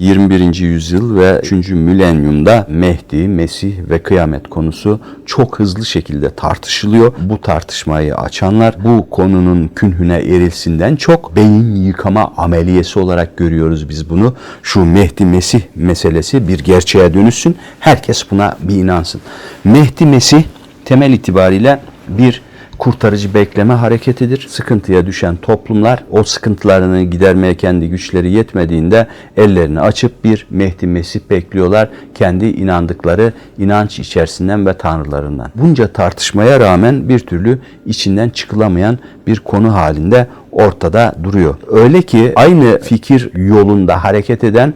21. yüzyıl ve 3. milenyumda Mehdi, Mesih ve kıyamet konusu çok hızlı şekilde tartışılıyor. Bu tartışmayı açanlar bu konunun künhüne erilsinden çok beyin yıkama ameliyesi olarak görüyoruz biz bunu. Şu Mehdi, Mesih meselesi bir gerçeğe dönüşsün. Herkes buna bir inansın. Mehdi, Mesih temel itibariyle bir kurtarıcı bekleme hareketidir. Sıkıntıya düşen toplumlar o sıkıntılarını gidermeye kendi güçleri yetmediğinde ellerini açıp bir Mehdi Mesih bekliyorlar. Kendi inandıkları inanç içerisinden ve tanrılarından. Bunca tartışmaya rağmen bir türlü içinden çıkılamayan bir konu halinde ortada duruyor. Öyle ki aynı fikir yolunda hareket eden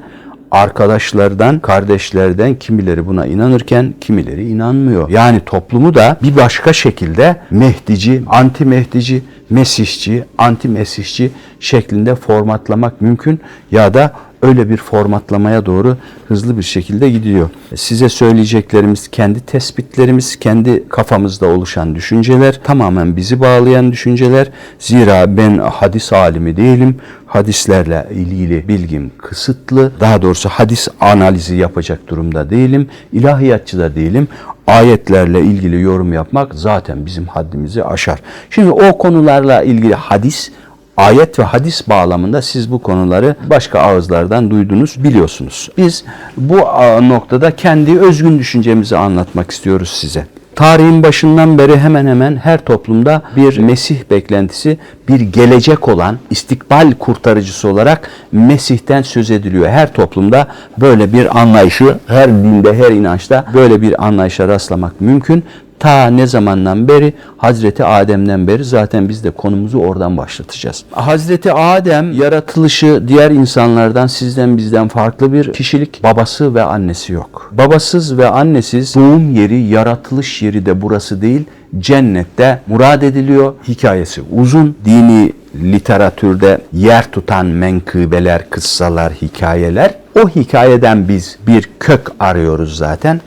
arkadaşlardan, kardeşlerden kimileri buna inanırken kimileri inanmıyor. Yani toplumu da bir başka şekilde Mehdici, anti Mehdici, Mesihçi, anti Mesihçi şeklinde formatlamak mümkün ya da öyle bir formatlamaya doğru hızlı bir şekilde gidiyor. Size söyleyeceklerimiz kendi tespitlerimiz, kendi kafamızda oluşan düşünceler, tamamen bizi bağlayan düşünceler. Zira ben hadis alimi değilim. Hadislerle ilgili bilgim kısıtlı. Daha doğrusu hadis analizi yapacak durumda değilim. İlahiyatçı da değilim. Ayetlerle ilgili yorum yapmak zaten bizim haddimizi aşar. Şimdi o konularla ilgili hadis ayet ve hadis bağlamında siz bu konuları başka ağızlardan duydunuz, biliyorsunuz. Biz bu noktada kendi özgün düşüncemizi anlatmak istiyoruz size. Tarihin başından beri hemen hemen her toplumda bir Mesih beklentisi, bir gelecek olan istikbal kurtarıcısı olarak Mesih'ten söz ediliyor. Her toplumda böyle bir anlayışı, her dinde, her inançta böyle bir anlayışa rastlamak mümkün. Ta ne zamandan beri? Hazreti Adem'den beri zaten biz de konumuzu oradan başlatacağız. Hazreti Adem yaratılışı diğer insanlardan sizden bizden farklı bir kişilik. Babası ve annesi yok. Babasız ve annesiz doğum yeri, yaratılış yeri de burası değil. Cennette murad ediliyor. Hikayesi uzun. Dini literatürde yer tutan menkıbeler, kıssalar, hikayeler. O hikayeden biz bir kök arıyoruz zaten.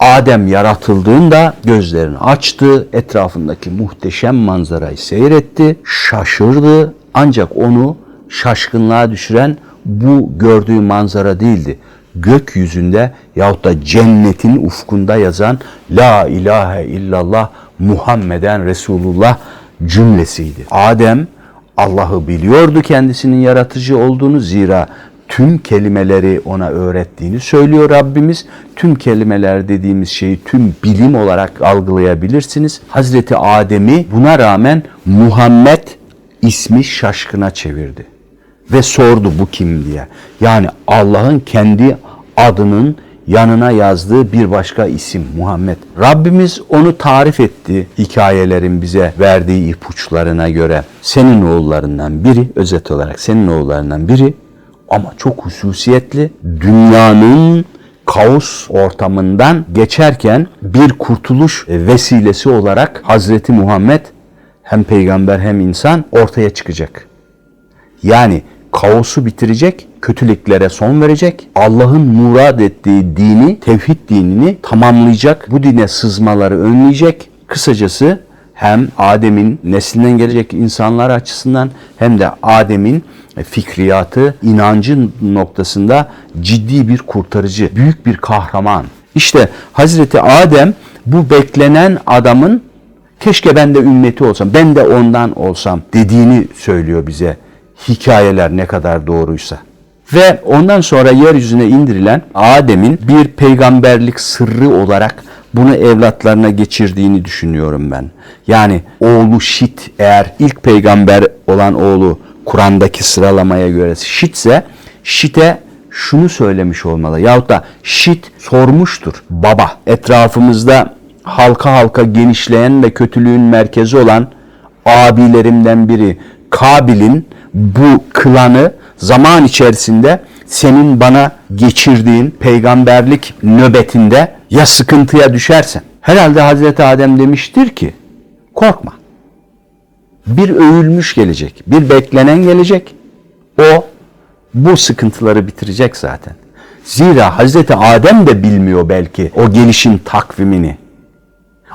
Adem yaratıldığında gözlerini açtı, etrafındaki muhteşem manzarayı seyretti, şaşırdı. Ancak onu şaşkınlığa düşüren bu gördüğü manzara değildi. Gökyüzünde yahut da cennetin ufkunda yazan La ilahe illallah Muhammeden Resulullah cümlesiydi. Adem Allah'ı biliyordu kendisinin yaratıcı olduğunu zira tüm kelimeleri ona öğrettiğini söylüyor Rabbimiz. Tüm kelimeler dediğimiz şeyi tüm bilim olarak algılayabilirsiniz. Hazreti Adem'i buna rağmen Muhammed ismi şaşkına çevirdi. Ve sordu bu kim diye. Yani Allah'ın kendi adının yanına yazdığı bir başka isim Muhammed. Rabbimiz onu tarif etti hikayelerin bize verdiği ipuçlarına göre. Senin oğullarından biri, özet olarak senin oğullarından biri ama çok hususiyetli dünyanın kaos ortamından geçerken bir kurtuluş vesilesi olarak Hazreti Muhammed hem peygamber hem insan ortaya çıkacak. Yani kaosu bitirecek, kötülüklere son verecek, Allah'ın murad ettiği dini, tevhid dinini tamamlayacak, bu dine sızmaları önleyecek. Kısacası hem Adem'in neslinden gelecek insanlar açısından hem de Adem'in fikriyatı, inancı noktasında ciddi bir kurtarıcı, büyük bir kahraman. İşte Hazreti Adem bu beklenen adamın keşke ben de ümmeti olsam, ben de ondan olsam dediğini söylüyor bize hikayeler ne kadar doğruysa. Ve ondan sonra yeryüzüne indirilen Adem'in bir peygamberlik sırrı olarak bunu evlatlarına geçirdiğini düşünüyorum ben. Yani oğlu Şit eğer ilk peygamber olan oğlu Kur'an'daki sıralamaya göre Şitse Şit'e şunu söylemiş olmalı. Yahut da Şit sormuştur. Baba etrafımızda halka halka genişleyen ve kötülüğün merkezi olan abilerimden biri Kabil'in bu klanı zaman içerisinde senin bana geçirdiğin peygamberlik nöbetinde ya sıkıntıya düşersen. Herhalde Hazreti Adem demiştir ki korkma. Bir övülmüş gelecek, bir beklenen gelecek. O bu sıkıntıları bitirecek zaten. Zira Hazreti Adem de bilmiyor belki o gelişin takvimini.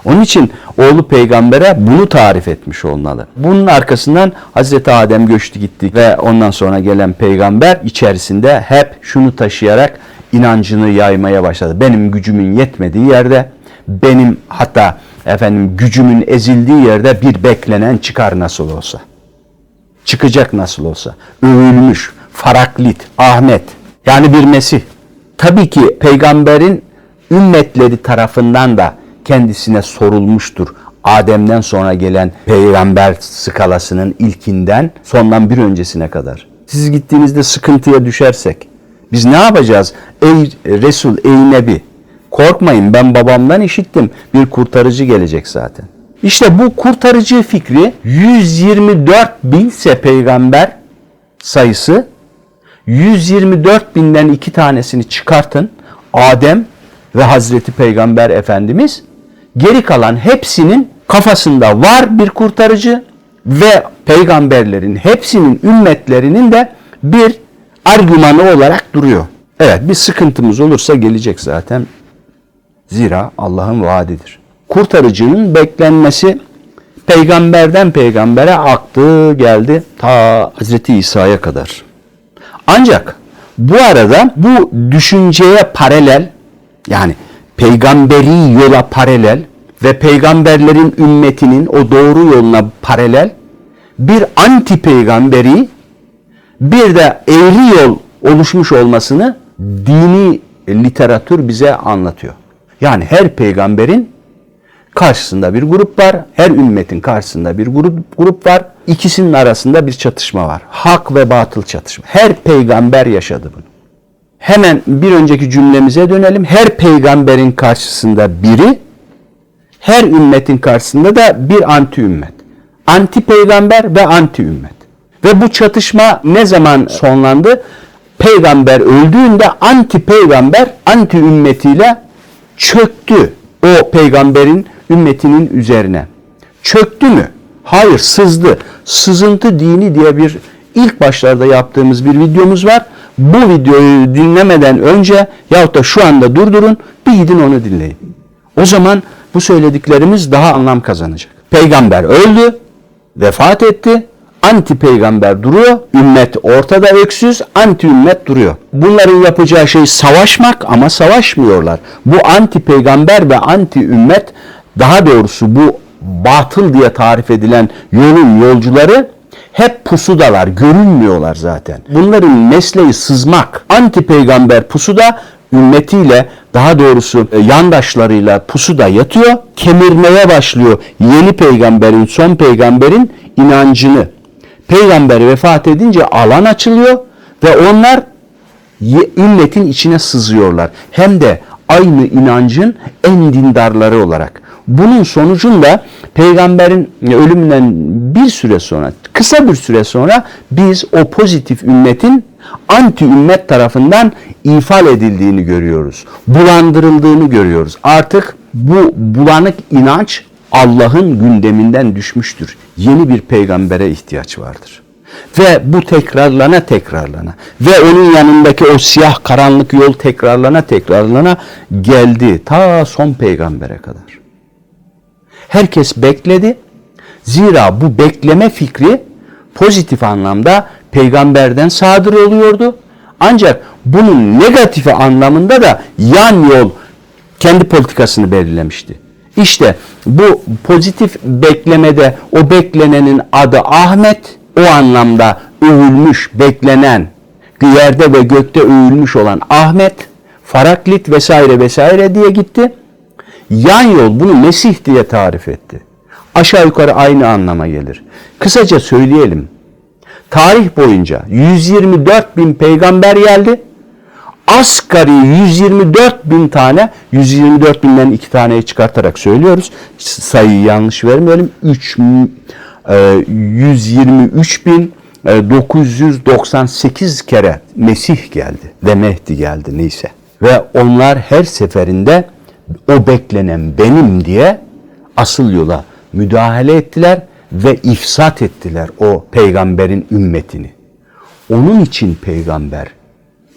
Onun için oğlu peygambere bunu tarif etmiş olmalı. Bunun arkasından Hazreti Adem göçtü gitti ve ondan sonra gelen peygamber içerisinde hep şunu taşıyarak inancını yaymaya başladı. Benim gücümün yetmediği yerde, benim hatta efendim gücümün ezildiği yerde bir beklenen çıkar nasıl olsa. Çıkacak nasıl olsa. Övülmüş, Faraklit, Ahmet yani bir Mesih. Tabii ki peygamberin ümmetleri tarafından da kendisine sorulmuştur. Adem'den sonra gelen peygamber skalasının ilkinden sondan bir öncesine kadar. Siz gittiğinizde sıkıntıya düşersek biz ne yapacağız? Ey Resul, ey Nebi korkmayın ben babamdan işittim bir kurtarıcı gelecek zaten. İşte bu kurtarıcı fikri 124 binse peygamber sayısı 124 binden iki tanesini çıkartın. Adem ve Hazreti Peygamber Efendimiz geri kalan hepsinin kafasında var bir kurtarıcı ve peygamberlerin hepsinin ümmetlerinin de bir argümanı olarak duruyor. Evet bir sıkıntımız olursa gelecek zaten. Zira Allah'ın vaadidir. Kurtarıcının beklenmesi peygamberden peygambere aktı geldi ta Hazreti İsa'ya kadar. Ancak bu arada bu düşünceye paralel yani peygamberi yola paralel ve peygamberlerin ümmetinin o doğru yoluna paralel bir anti peygamberi bir de eğri yol oluşmuş olmasını dini literatür bize anlatıyor. Yani her peygamberin karşısında bir grup var. Her ümmetin karşısında bir grup, grup var. İkisinin arasında bir çatışma var. Hak ve batıl çatışma. Her peygamber yaşadı bunu. Hemen bir önceki cümlemize dönelim. Her peygamberin karşısında biri, her ümmetin karşısında da bir anti ümmet. Anti peygamber ve anti ümmet. Ve bu çatışma ne zaman sonlandı? Peygamber öldüğünde anti peygamber anti ümmetiyle çöktü o peygamberin ümmetinin üzerine. Çöktü mü? Hayır, sızdı. Sızıntı dini diye bir ilk başlarda yaptığımız bir videomuz var. Bu videoyu dinlemeden önce yahut da şu anda durdurun, bir gidin onu dinleyin. O zaman bu söylediklerimiz daha anlam kazanacak. Peygamber öldü, vefat etti. Anti peygamber duruyor. Ümmet ortada öksüz, anti ümmet duruyor. Bunların yapacağı şey savaşmak ama savaşmıyorlar. Bu anti peygamber ve anti ümmet daha doğrusu bu batıl diye tarif edilen yolun yolcuları hep pusudalar, görünmüyorlar zaten. Bunların mesleği sızmak. Anti peygamber pusuda ümmetiyle daha doğrusu e, yandaşlarıyla pusuda yatıyor, kemirmeye başlıyor yeni peygamberin, son peygamberin inancını. Peygamber vefat edince alan açılıyor ve onlar ümmetin içine sızıyorlar. Hem de aynı inancın en dindarları olarak. Bunun sonucunda peygamberin ölümünden bir süre sonra, kısa bir süre sonra biz o pozitif ümmetin anti ümmet tarafından ifal edildiğini görüyoruz. Bulandırıldığını görüyoruz. Artık bu bulanık inanç Allah'ın gündeminden düşmüştür. Yeni bir peygambere ihtiyaç vardır. Ve bu tekrarlana tekrarlana ve onun yanındaki o siyah karanlık yol tekrarlana tekrarlana geldi ta son peygambere kadar. Herkes bekledi. Zira bu bekleme fikri pozitif anlamda peygamberden sadır oluyordu. Ancak bunun negatifi anlamında da yan yol kendi politikasını belirlemişti. İşte bu pozitif beklemede o beklenenin adı Ahmet o anlamda övülmüş, beklenen, yerde ve gökte övülmüş olan Ahmet, Faraklit vesaire vesaire diye gitti. Yan yol bunu Mesih diye tarif etti. Aşağı yukarı aynı anlama gelir. Kısaca söyleyelim. Tarih boyunca 124 bin peygamber geldi asgari 124 bin tane 124 binden iki taneyi çıkartarak söylüyoruz. Sayıyı yanlış vermeyelim. 3 123 e, bin 998 e, kere Mesih geldi ve geldi neyse. Ve onlar her seferinde o beklenen benim diye asıl yola müdahale ettiler ve ifsat ettiler o peygamberin ümmetini. Onun için peygamber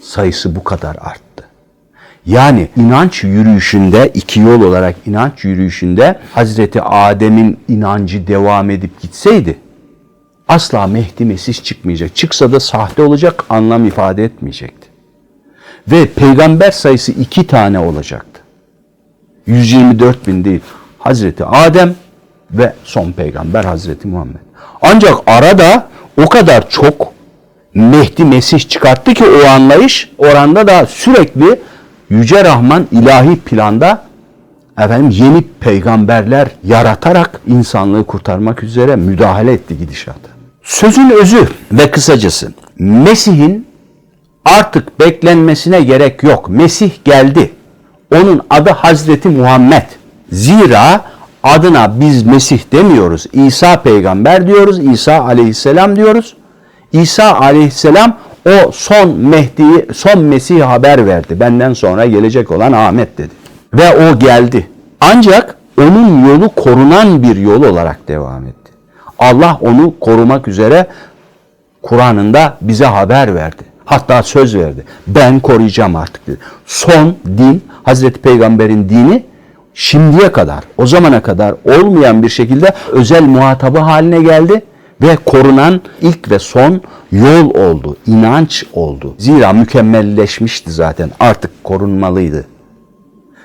sayısı bu kadar arttı. Yani inanç yürüyüşünde iki yol olarak inanç yürüyüşünde Hazreti Adem'in inancı devam edip gitseydi asla Mehdi Mesih çıkmayacak. Çıksa da sahte olacak, anlam ifade etmeyecekti. Ve peygamber sayısı iki tane olacaktı. 124 bin değil. Hazreti Adem ve son peygamber Hazreti Muhammed. Ancak arada o kadar çok Mehdi Mesih çıkarttı ki o anlayış oranda da sürekli Yüce Rahman ilahi planda efendim yeni peygamberler yaratarak insanlığı kurtarmak üzere müdahale etti gidişata. Sözün özü ve kısacası Mesih'in artık beklenmesine gerek yok. Mesih geldi. Onun adı Hazreti Muhammed. Zira adına biz Mesih demiyoruz. İsa peygamber diyoruz. İsa aleyhisselam diyoruz. İsa aleyhisselam o son Mehdi'yi, son Mesih'i haber verdi. Benden sonra gelecek olan Ahmet dedi. Ve o geldi. Ancak onun yolu korunan bir yol olarak devam etti. Allah onu korumak üzere Kur'an'ında bize haber verdi. Hatta söz verdi. Ben koruyacağım artık dedi. Son din, Hazreti Peygamber'in dini şimdiye kadar, o zamana kadar olmayan bir şekilde özel muhatabı haline geldi ve korunan ilk ve son yol oldu, inanç oldu. Zira mükemmelleşmişti zaten, artık korunmalıydı.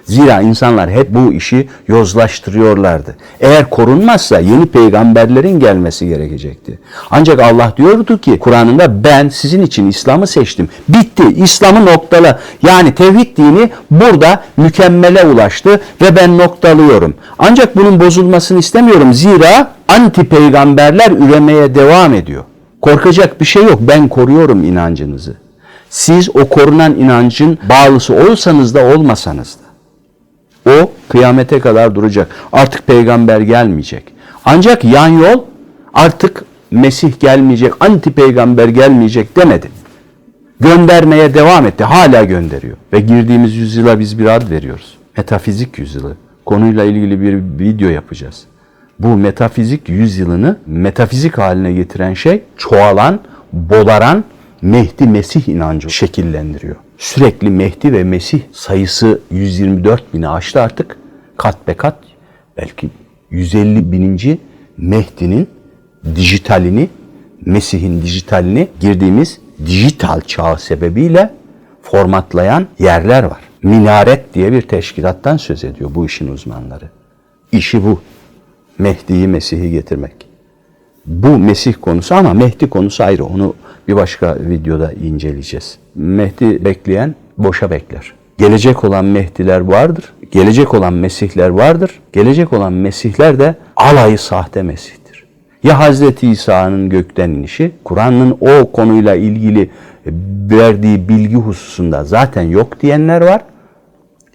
Zira insanlar hep bu işi yozlaştırıyorlardı. Eğer korunmazsa yeni peygamberlerin gelmesi gerekecekti. Ancak Allah diyordu ki Kur'an'ında ben sizin için İslam'ı seçtim. Bitti. İslam'ı noktalı. Yani tevhid dini burada mükemmele ulaştı ve ben noktalıyorum. Ancak bunun bozulmasını istemiyorum. Zira anti peygamberler üremeye devam ediyor. Korkacak bir şey yok. Ben koruyorum inancınızı. Siz o korunan inancın bağlısı olsanız da olmasanız da. O kıyamete kadar duracak. Artık peygamber gelmeyecek. Ancak yan yol artık Mesih gelmeyecek, anti peygamber gelmeyecek demedi. Göndermeye devam etti. Hala gönderiyor. Ve girdiğimiz yüzyıla biz bir ad veriyoruz. Metafizik yüzyılı. Konuyla ilgili bir video yapacağız. Bu metafizik yüzyılını metafizik haline getiren şey çoğalan, bolaran Mehdi Mesih inancı şekillendiriyor. Sürekli Mehdi ve Mesih sayısı 124 bini aştı artık. Kat be kat belki 150 bininci Mehdi'nin dijitalini, Mesih'in dijitalini girdiğimiz dijital çağ sebebiyle formatlayan yerler var. Minaret diye bir teşkilattan söz ediyor bu işin uzmanları. İşi bu. Mehdi'yi, Mesih'i getirmek. Bu Mesih konusu ama Mehdi konusu ayrı. Onu bir başka videoda inceleyeceğiz. Mehdi bekleyen boşa bekler. Gelecek olan Mehdiler vardır. Gelecek olan Mesihler vardır. Gelecek olan Mesihler de alayı sahte Mesih'tir. Ya Hazreti İsa'nın gökten inişi, Kur'an'ın o konuyla ilgili verdiği bilgi hususunda zaten yok diyenler var.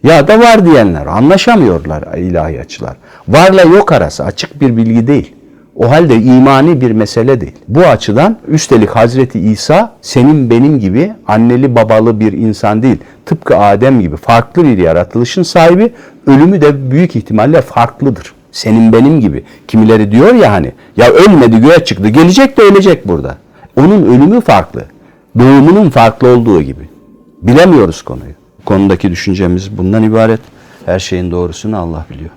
Ya da var diyenler anlaşamıyorlar ilahiyatçılar. Varla yok arası açık bir bilgi değil. O halde imani bir mesele değil. Bu açıdan üstelik Hazreti İsa senin benim gibi anneli babalı bir insan değil. Tıpkı Adem gibi farklı bir yaratılışın sahibi, ölümü de büyük ihtimalle farklıdır. Senin benim gibi. Kimileri diyor ya hani ya ölmedi göğe çıktı gelecek de ölecek burada. Onun ölümü farklı. Doğumunun farklı olduğu gibi. Bilemiyoruz konuyu. Konudaki düşüncemiz bundan ibaret. Her şeyin doğrusunu Allah biliyor.